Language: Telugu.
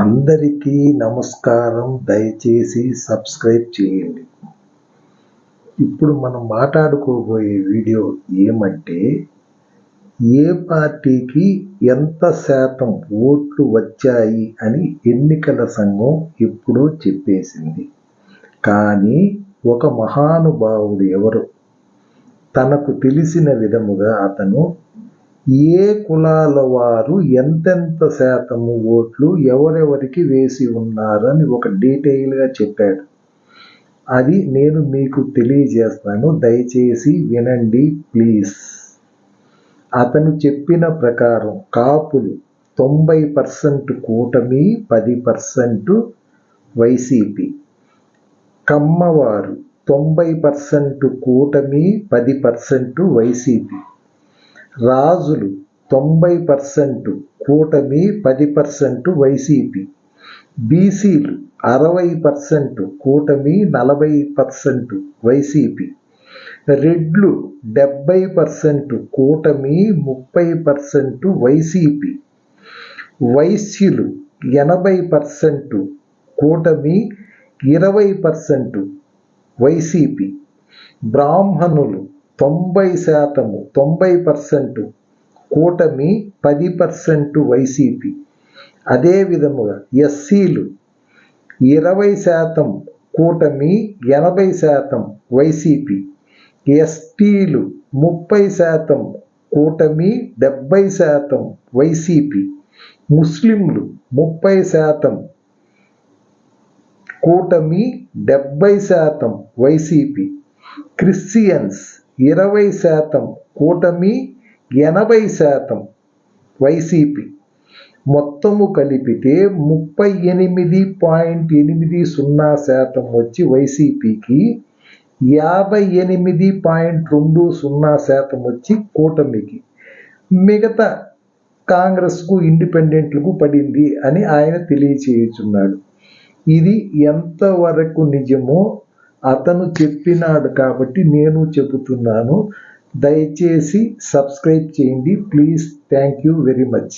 అందరికీ నమస్కారం. దయచేసి సబ్స్క్రైబ్ చేయండి. ఇప్పుడు మనం మాట్లాడుకోబోయే వీడియో ఏమంటే ఏ పార్టీకి ఎంత శాతం ఓట్లు వచ్చాయి అని ఎన్నికల సంఘం ఎప్పుడో చెప్పేసింది. కానీ ఒక మహానుభావుడు ఎవరు? తనకు తెలిసిన విధముగా అతను ఏ కులాల వారు ఎంతెంత శాతము ఓట్లు ఎవరెవరికి వేసి ఉన్నారని ఒక డీటెయిల్గా చెప్పాడు. అది నేను మీకు తెలియజేస్తాను. దయచేసి వినండి ప్లీజ్. అతను చెప్పిన ప్రకారం కాపులు తొంభై పర్సెంట్ కూటమి పది పర్సెంట్ వైసీపీ. కమ్మవారు తొంభై పర్సెంట్ కూటమి పది పర్సెంట్ వైసీపీ. రాజులు తొంభై పర్సెంట్ కూటమి పది పర్సెంట్ వైసీపీ. బీసీలు అరవై పర్సెంట్ కూటమి నలభై పర్సెంట్ వైసీపీ. రెడ్లు డెబ్బై పర్సెంట్ కూటమి ముప్పై పర్సెంట్ వైసీపీ. వైశ్యులు ఎనభై పర్సెంట్ కూటమి ఇరవై పర్సెంట్ వైసీపీ. బ్రాహ్మణులు తొంభై శాతము తొంభై పర్సెంట్ కూటమి పది పర్సెంట్ వైసీపీ. అదే విధముగా ఎస్సీలు ఇరవై శాతం కూటమి ఎనభై శాతం వైసీపీ. ఎస్టీలు ముప్పై శాతం కూటమి డెబ్బై శాతం వైసీపీ. ముస్లింలు ముప్పై శాతం కూటమి డెబ్బై శాతం వైసీపీ. క్రిస్టియన్స్ ఇరవై శాతం కూటమి ఎనభై శాతం వైసీపీ. మొత్తము కలిపితే ముప్పై ఎనిమిది పాయింట్ ఎనిమిది సున్నా శాతం వచ్చి వైసీపీకి యాభై ఎనిమిది పాయింట్ రెండు సున్నా శాతం వచ్చి కూటమికి. మిగతా కాంగ్రెస్కు ఇండిపెండెంట్లకు పడింది అని ఆయన తెలియచేయుచున్నాడు. ఇది ఎంతవరకు నిజమో అతను చెప్పినాడు కాబట్టి నేను చెబుతున్నాను. దయచేసి సబ్స్క్రైబ్ చేయండి. Please thank you very much.